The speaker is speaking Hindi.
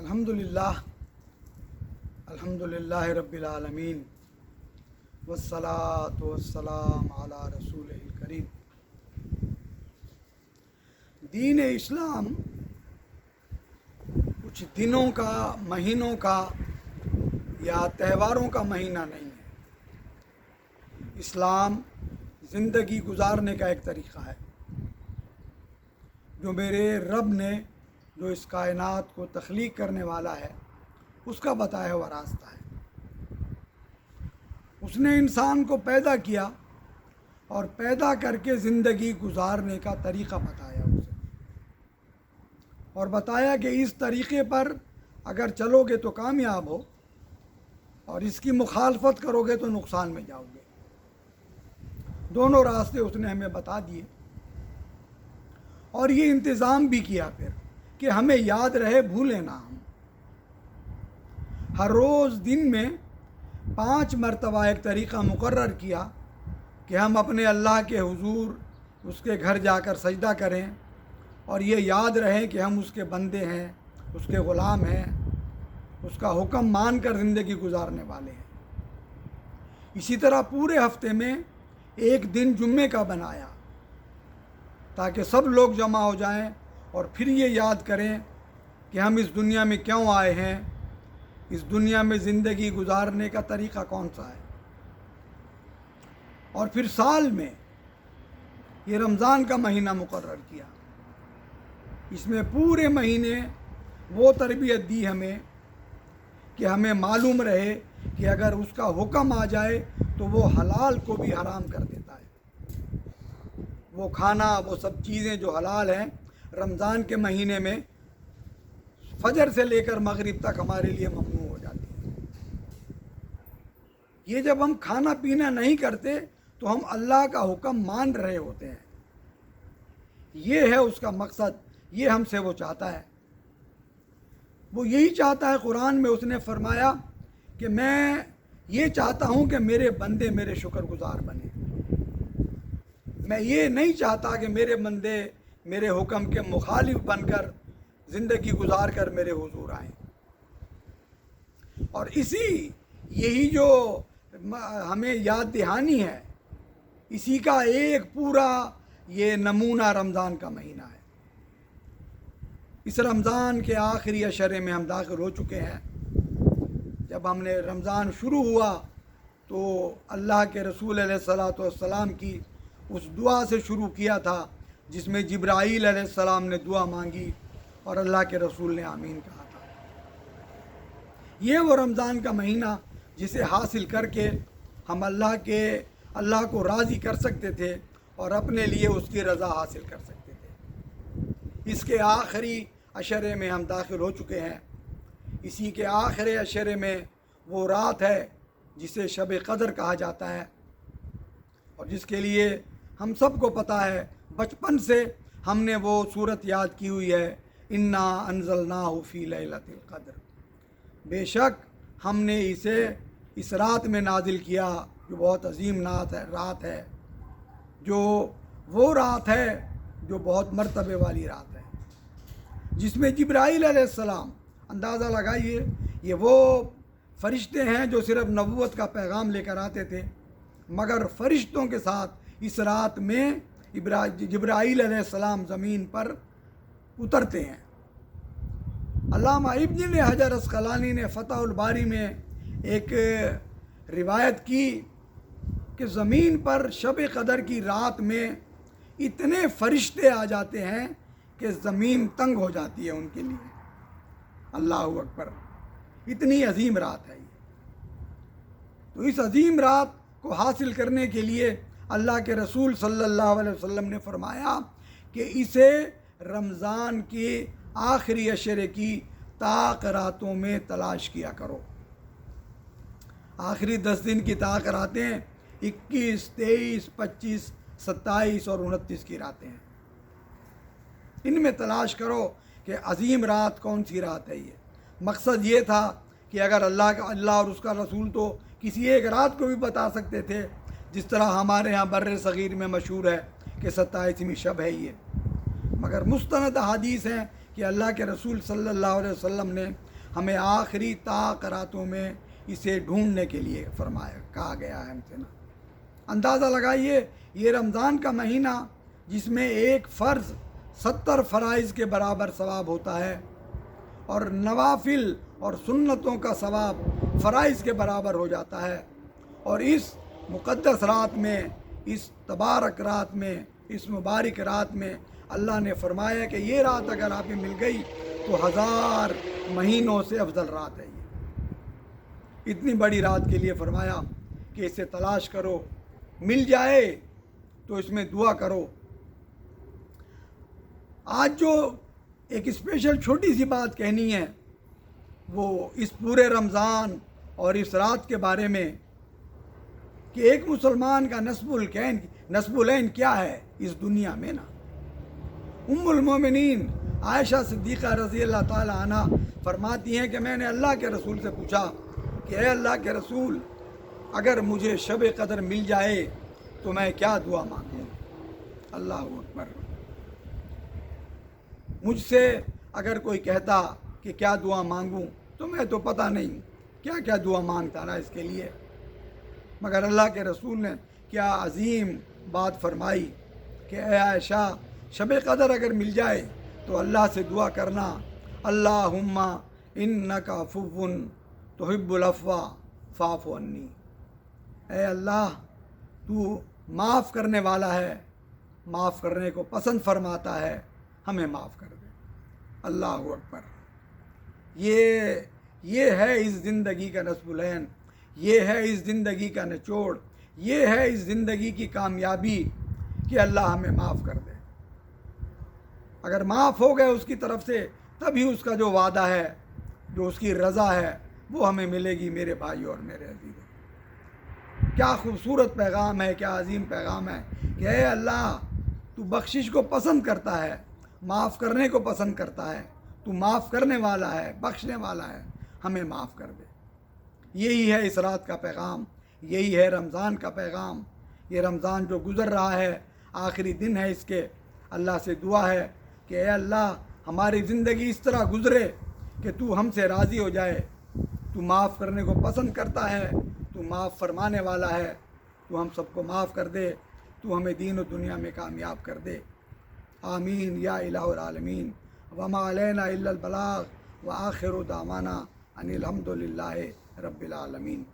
अल्हम्दुलिल्लाह अल्हम्दुलिल्लाह रब्बिल आलमीन, वस्सलातु वस्सलाम अला रसूलिल करीम। दीन इस्लाम कुछ दिनों का, महीनों का या त्योहारों का महीना नहीं है। इस्लाम ज़िंदगी गुजारने का एक तरीक़ा है, जो मेरे रब ने जो इस कायनात को तख्लीक करने वाला है, उसका बताया हुआ रास्ता है। उसने इंसान को पैदा किया और पैदा करके ज़िंदगी गुजारने का तरीक़ा बताया उसे। और बताया कि इस तरीक़े पर अगर चलोगे तो कामयाब हो और इसकी मुखालफत करोगे तो नुकसान में जाओगे। दोनों रास्ते उसने हमें बता दिए और ये इंतज़ाम भी किया फिर। कि हमें याद रहे, भूलें ना हम। हर रोज़ दिन में पाँच मरतबा एक तरीक़ा मुकर्र किया कि हम अपने अल्लाह के हुजूर, उसके घर जाकर सजदा करें और ये याद रहे कि हम उसके बंदे हैं, उसके ग़ुलाम हैं, उसका हुक्म मान कर ज़िंदगी गुजारने वाले हैं। इसी तरह पूरे हफ़्ते में एक दिन जुम्मे का बनाया ताकि सब लोग जमा हो जाएँ और फिर ये याद करें कि हम इस दुनिया में क्यों आए हैं? इस दुनिया में ज़िंदगी गुजारने का तरीक़ा कौन सा है? और फिर साल में ये रमज़ान का महीना मुकर किया। इसमें पूरे महीने वो तरबियत दी हमें कि हमें मालूम रहे कि अगर उसका हुक्म आ जाए तो वो हलाल को भी हराम कर देता है। वो खाना, वो सब चीज़ें जो हलाल हैं रमज़ान के महीने में फजर से लेकर मगरिब तक हमारे लिए ममनू हो जाती है। ये जब हम खाना पीना नहीं करते तो हम अल्लाह का हुक्म मान रहे होते हैं। ये है उसका मकसद, ये हमसे वो चाहता है। वो यही चाहता है, कुरान में उसने फरमाया कि मैं ये चाहता हूँ कि मेरे बंदे मेरे शुक्रगुजार बने। मैं ये नहीं चाहता कि मेरे बंदे मेरे हुक्म के मुखालिफ बनकर ज़िंदगी गुजार कर मेरे हुजूर आए। और इसी, यही जो हमें याद दहानी है, इसी का एक पूरा ये नमूना रमज़ान का महीना है। इस रमज़ान के आखिरी अशरे में हम दाखिल हो चुके हैं। जब हमने रमज़ान शुरू हुआ तो अल्लाह के रसूल सलाम की उस दुआ से शुरू किया था जिसमें जब्राईल सलाम ने दुआ मांगी और अल्लाह के रसूल ने आमीन कहा था। ये वो रमज़ान का महीना जिसे हासिल करके हम अल्लाह के, अल्लाह को राज़ी कर सकते थे और अपने लिए उसकी रज़ा हासिल कर सकते थे। इसके आखिरी अशरे में हम दाखिल हो चुके हैं। इसी के आखिरी अशरे में वो रात है जिसे शब कदर कहा जाता है। और जिसके लिए हम सबको पता है बचपन से हमने वो सूरत याद की हुई है, इन्ना अनजल ना फ़ी लतिलक़द्र बेशक हमने इसे इस रात में नाजिल किया, जो बहुत अजीम नात है, रात है, जो वो रात है, जो बहुत मरतबे वाली रात है, जिसमें जब्राईल सलाम अंदाज़ा लगाइए, ये वो फरिश्ते हैं जो सिर्फ़ नबूत का पैगाम लेकर आते थे, मगर फरिश्तों के साथ इस रात में जब्राईल सलाम ज़मीन पर उतरते हैं। अल्लामा इब्न हजर असकलानी ने फ़तहबारी में एक रिवायत की कि ज़मीन पर शब कदर की रात में इतने फरिश्ते आ जाते हैं कि ज़मीन तंग हो जाती है उनके लिए। अल्लाह अकबर। इतनी अजीम रात है ये। तो इस अजीम रात को हासिल करने के लिए अल्लाह के रसूल सल्लल्लाहु अलैहि वसल्लम ने फरमाया कि इसे रमज़ान के आखिरी अशरे की ताक रातों में तलाश किया करो। आखिरी दस दिन की ताक रातें इक्कीस, तेईस, पच्चीस, सत्ताईस और उनतीस की रातें हैं। इनमें तलाश करो कि अजीम रात कौन सी रात है ये। मकसद ये था कि अगर अल्लाह का, अल्लाह और उसका रसूल तो किसी एक रात को भी बता सकते थे जिस तरह हमारे यहाँ बर सग़ीर में मशहूर है कि सत्ताईसवीं शब है ये। मगर मुस्तंद हदीस हैं कि अल्लाह के रसूल सल्लल्लाहु अलैहि वसल्लम ने हमें आखिरी ताक रातों में इसे ढूँढने के लिए फरमाया, कहा गया है हमसे ना अंदाज़ा लगाइए, ये रमज़ान का महीना जिसमें एक फ़र्ज़ सत्तर फ़राइज़ के बराबर सवाब होता है और नवाफिल और सुन्नतों का सवाब फ़राइज़ के बराबर हो जाता है और इस मुक़द्दस रात में, इस तबारक रात में, इस मुबारक रात में अल्लाह ने फरमाया कि ये रात अगर आप मिल गई तो हज़ार महीनों से अफजल रात है ये। इतनी बड़ी रात के लिए फरमाया कि इसे तलाश करो, मिल जाए तो इसमें दुआ करो। आज जो एक स्पेशल छोटी सी बात कहनी है, वो इस पूरे रमज़ान और इस रात के बारे में कि एक मुसलमान का नस्बुल कैन नस्बुलैन क्या है इस दुनिया में ना? उम्मुल मोमिनीन, आयशा सिद्दीक़ा रज़ी अल्लाह ताला फरमाती हैं कि मैंने अल्लाह के रसूल से पूछा कि अः अल्लाह के रसूल, अगर मुझे शब कदर मिल जाए तो मैं क्या दुआ मांगूँ? अल्लाह अकबर। मुझसे अगर कोई कहता कि क्या दुआ मांगूँ तो मैं तो पता नहीं क्या क्या दुआ माँगता ना इसके लिए। मगर अल्लाह के रसूल ने क्या अजीम बात फरमाई कि आयशा, शब कदर अगर मिल जाए तो अल्लाह से दुआ करना। अल्लाह इन तो हिब्बुलफ़ा फ़ाफ़ अन्नी। ए अल्लाह, तू माफ़ करने वाला है, माफ़ करने को पसंद फरमाता है, हमें माफ़ कर दे। अल्लाह अकबर। ये ये है इस ज़िंदगी का नस्बुलैन ये है इस ज़िंदगी का निचोड़, ये है इस ज़िंदगी की कामयाबी कि अल्लाह हमें माफ़ कर दे। अगर माफ़ हो गए उसकी तरफ़ से, तभी उसका जो वादा है, जो उसकी रज़ा है, वो हमें मिलेगी मेरे भाई और मेरे अजीज़ों। क्या खूबसूरत पैगाम है, क्या अजीम पैगाम है कि अः अल्लाह, तू बख्शिश को पसंद करता है, माफ़ करने को पसंद करता है, तू माफ़ करने वाला है, बख्शने वाला है, हमें माफ़ कर दे। यही है इस रात का पैगाम, यही है रमज़ान का पैगाम। ये रमज़ान जो गुज़र रहा है, आखिरी दिन है इसके। अल्लाह से दुआ है कि ए अल्लाह, हमारी ज़िंदगी इस तरह गुज़रे कि तू हमसे राज़ी हो जाए। तू माफ़ करने को पसंद करता है, तू माफ़ फरमाने वाला है। तू हम सबको माफ़ कर दे, तू हमें दीन और दुनिया में कामयाब कर दे। आमीन, या इलामीन वमा अलैना बलाग, व आखिर दामाना अनिलहमदिल्ला रब्बिल आलमीन